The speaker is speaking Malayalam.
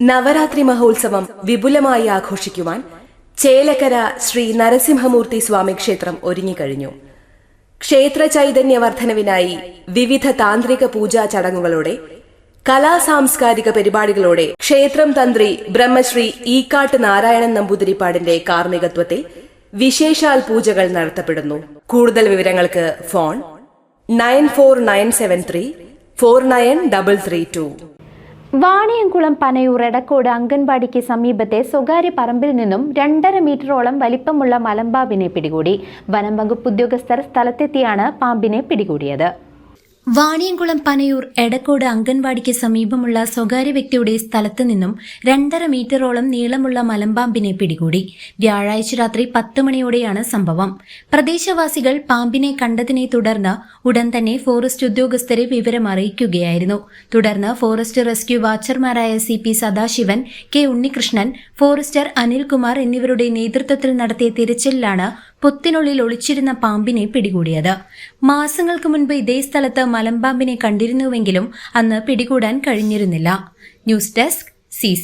നവരാത്രി മഹോത്സവം വിപുലമായി ആഘോഷിക്കുവാൻ ചേലക്കര ശ്രീ നരസിംഹമൂർത്തി സ്വാമി ക്ഷേത്രം ഒരുങ്ങിക്കഴിഞ്ഞു ക്ഷേത്ര ചൈതന്യ വർധനവിനായി വിവിധ താന്ത്രിക പൂജാ ചടങ്ങുകളോടെ കലാ സാംസ്കാരിക പരിപാടികളോടെ ക്ഷേത്രം തന്ത്രി ബ്രഹ്മശ്രീ ഈക്കാട്ട് നാരായണൻ നമ്പൂതിരിപ്പാടിന്റെ കാർമ്മികത്വത്തിൽ വിശേഷാൽ പൂജകൾ നടത്തപ്പെടുന്നു. കൂടുതൽ വിവരങ്ങൾക്ക് phone nine four nine seven three four nine double three two. Vaniyamkulam Panayur Edakkode അംഗൻവാടിക്ക് സമീപത്തെ സ്വകാര്യ പറമ്പിൽ നിന്നും രണ്ടര മീറ്ററോളം വലിപ്പമുള്ള മലമ്പാമ്പിനെ പിടികൂടി. വനം വകുപ്പ് ഉദ്യോഗസ്ഥർ സ്ഥലത്തെത്തിയാണ് പാമ്പിനെ പിടികൂടിയത്. വാണിയംകുളം പനയൂർ എടക്കോട് അംഗൻവാടിക്ക് സമീപമുള്ള സ്വകാര്യ വ്യക്തിയുടെ സ്ഥലത്ത് നിന്നും രണ്ടര മീറ്ററോളം നീളമുള്ള മലമ്പാമ്പിനെ പിടികൂടി. വ്യാഴാഴ്ച രാത്രി പത്ത് മണിയോടെയാണ് സംഭവം. പ്രദേശവാസികൾ പാമ്പിനെ കണ്ടതിനെ തുടർന്ന് ഉടൻ തന്നെ ഫോറസ്റ്റ് ഉദ്യോഗസ്ഥരെ വിവരം അറിയിക്കുകയായിരുന്നു. തുടർന്ന് forest rescue വാച്ചർമാരായ C P Sadasivan K Unnikrishnan forester Anilkumar എന്നിവരുടെ നേതൃത്വത്തിൽ നടത്തിയ തിരച്ചിലിലാണ് പൊത്തിനുള്ളിൽ ഒളിച്ചിരുന്ന പാമ്പിനെ പിടികൂടിയത്. മാസങ്ങൾക്ക് മുൻപ് ഇതേ സ്ഥലത്ത് മലമ്പാമ്പിനെ കണ്ടിരുന്നുവെങ്കിലും അന്ന് പിടികൂടാൻ കഴിഞ്ഞിരുന്നില്ല. News desk C